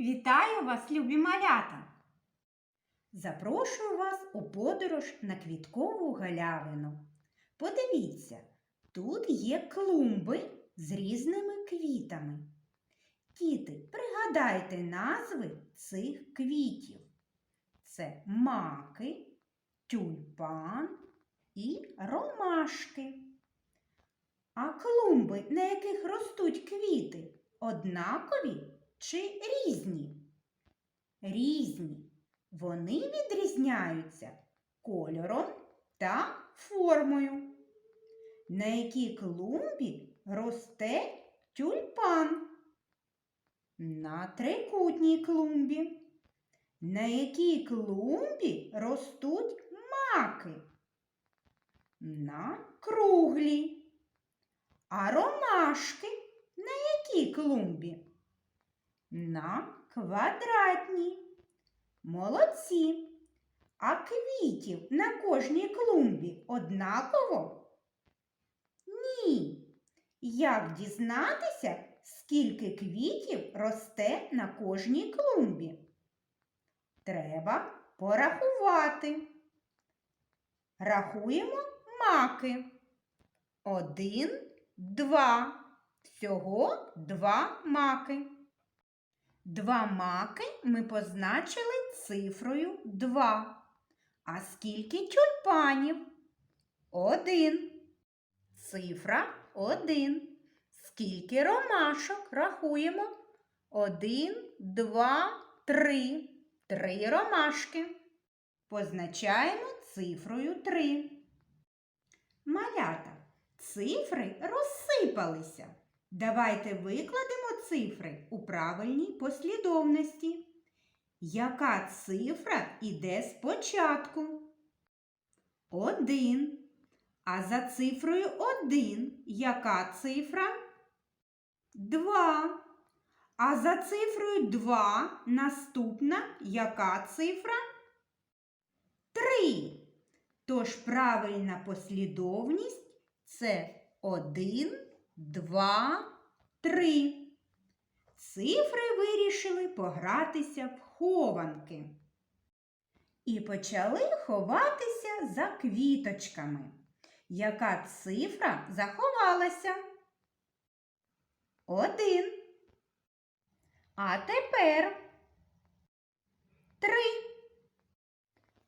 Вітаю вас, любі малята! Запрошую вас у подорож на квіткову галявину. Подивіться, тут є клумби з різними квітами. Діти, пригадайте назви цих квітів. Це маки, тюльпан і ромашки. А клумби, на яких ростуть квіти, однакові чи різні? Різні. Вони відрізняються кольором та формою. На якій клумбі росте тюльпан? На трикутній клумбі. На якій клумбі ростуть маки? На круглій. А ромашки на якій клумбі? На квадратній. Молодці. А квітів на кожній клумбі однаково? Ні. Як дізнатися, скільки квітів росте на кожній клумбі? Треба порахувати. Рахуємо маки. Один, два. Всього два маки. Два маки ми позначили цифрою 2. А скільки тюльпанів? Один. Цифра 1. Скільки ромашок рахуємо? Один, два, три. Три ромашки. Позначаємо цифрою 3. Малята, цифри розсипалися. Давайте викладемо цифри у правильній послідовності. Яка цифра іде спочатку? Один. А за цифрою один яка цифра? Два. А за цифрою два наступна яка цифра? Три. Тож правильна послідовність це один. Два, три. Цифри вирішили погратися в хованки. І почали ховатися за квіточками. Яка цифра заховалася? Один. А тепер три.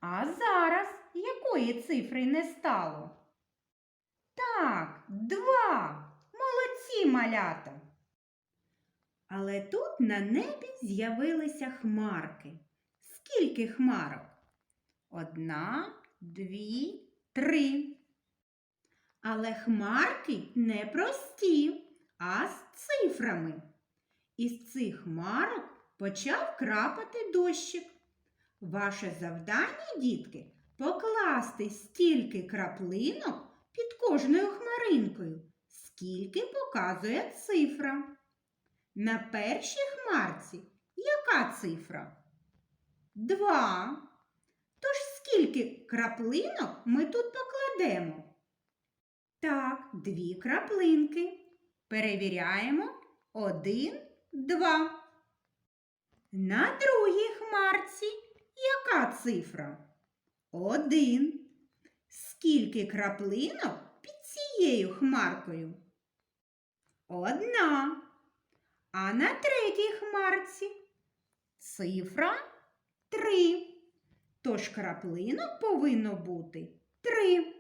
А зараз якої цифри не стало? Так, два. Молодці малята. Але тут на небі з'явилися хмарки. Скільки хмарок? Одна, дві, три. Але хмарки не прості, а з цифрами. Із цих хмарок почав крапати дощик. Ваше завдання, дітки, покласти стільки краплинок під кожною хмаринкою, скільки показує цифра. На першій хмарці яка цифра? Два. Тож скільки краплинок ми тут покладемо? Так, дві краплинки. Перевіряємо. Один, два. На другій хмарці яка цифра? Один. Скільки краплинок під цією хмаркою? Одна. А на третій хмарці цифра три. Тож краплинок повинно бути три.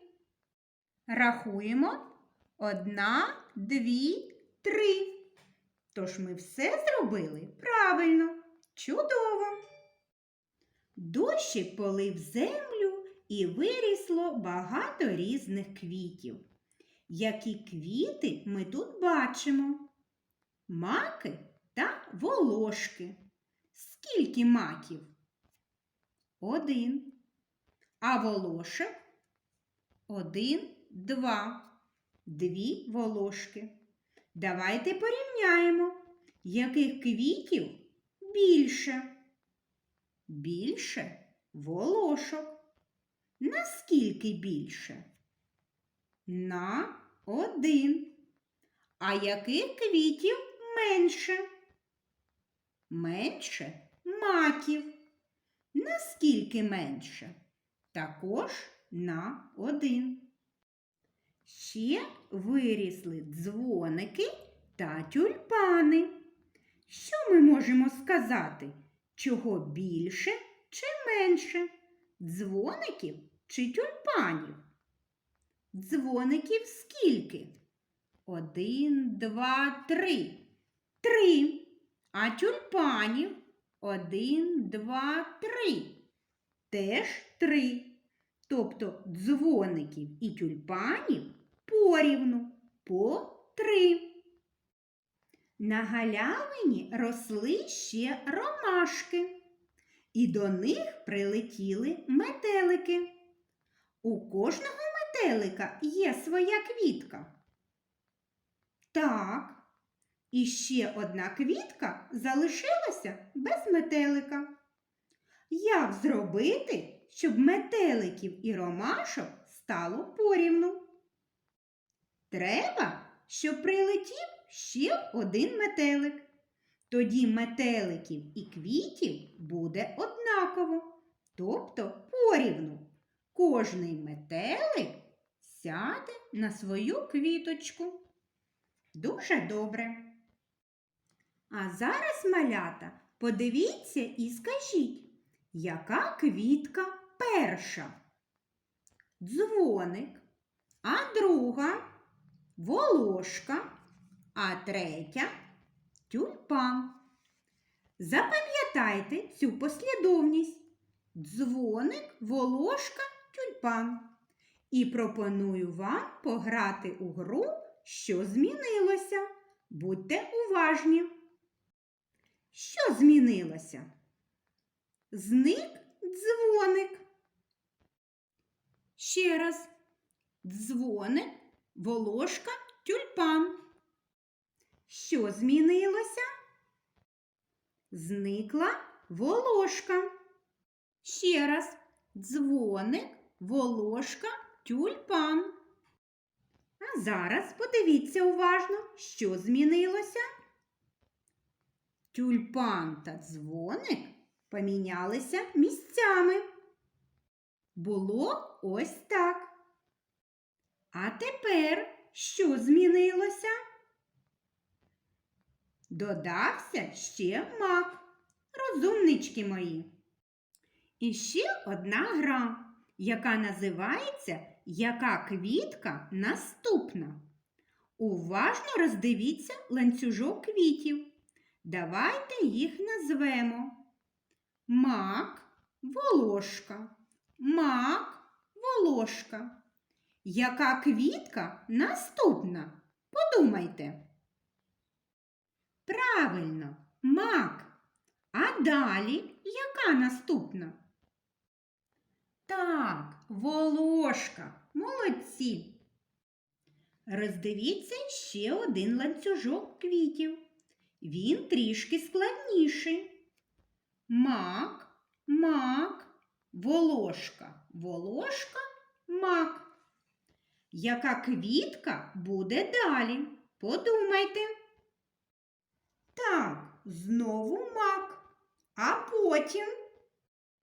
Рахуємо одна, дві, три. Тож ми все зробили правильно, чудово. Дощик полив землю і вирісло багато різних квітів. Які квіти ми тут бачимо? Маки та волошки. Скільки маків? Один. А волошек? Один, два. Дві волошки. Давайте порівняємо, яких квітів більше. Більше волошок. Наскільки більше? На один. А яких квітів менше? менше маків. Наскільки менше? Також на один. Ще вирісли дзвоники та тюльпани. Що ми можемо сказати? Чого більше чи менше? Дзвоників чи тюльпанів? Дзвоників скільки? Один, два, три. Три. А тюльпанів один, два, три. Теж три. Тобто дзвоників і тюльпанів порівну по три. На галявині росли ще ромашки, і до них прилетіли метелики. У кожного метелика є своя квітка. Так, і ще одна квітка залишилася без метелика. Як зробити, щоб метеликів і ромашок стало порівну? Треба, щоб прилетів ще один метелик. Тоді метеликів і квітів буде однаково, тобто порівну. Кожний метелик сяде на свою квіточку. Дуже добре. А зараз, малята, подивіться і скажіть, яка квітка перша? Дзвоник, а друга волошка, а третя тюльпан. Запам'ятайте цю послідовність. Дзвоник, волошка, тюльпан. І пропоную вам пограти у гру, що змінилося. Будьте уважні. Що змінилося? Зник дзвоник. Ще раз. Дзвоник, волошка, тюльпан. Що змінилося? Зникла волошка. Ще раз. Дзвоник, волошка, тюльпан. А зараз подивіться уважно, що змінилося. Тюльпан та дзвоник помінялися місцями. Було ось так. А тепер що змінилося? Додався ще мак. Розумнички мої. І ще одна гра, яка називається Яка квітка наступна? Уважно роздивіться ланцюжок квітів. Давайте їх назвемо. Мак, волошка, мак, волошка. Яка квітка наступна? Подумайте. Правильно, мак. А далі яка наступна? Так, волошка. Молодці. Роздивіться ще один ланцюжок квітів. Він трішки складніший. Мак, мак, волошка, волошка, мак. Яка квітка буде далі? Подумайте. Так, знову мак, а потім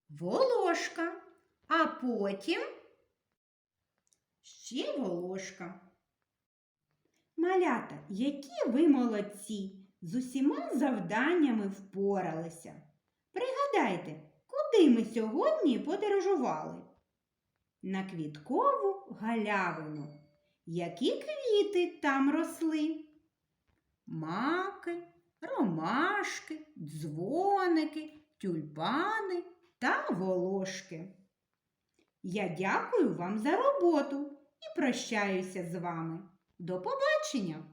волошка, а потім ще волошка. Малята, які ви молодці! З усіма завданнями впоралися. Пригадайте, куди ми сьогодні подорожували? На квіткову галявину. Які квіти там росли? Маки, ромашки, дзвоники, тюльпани та волошки. Я дякую вам за роботу і прощаюся з вами. До побачення!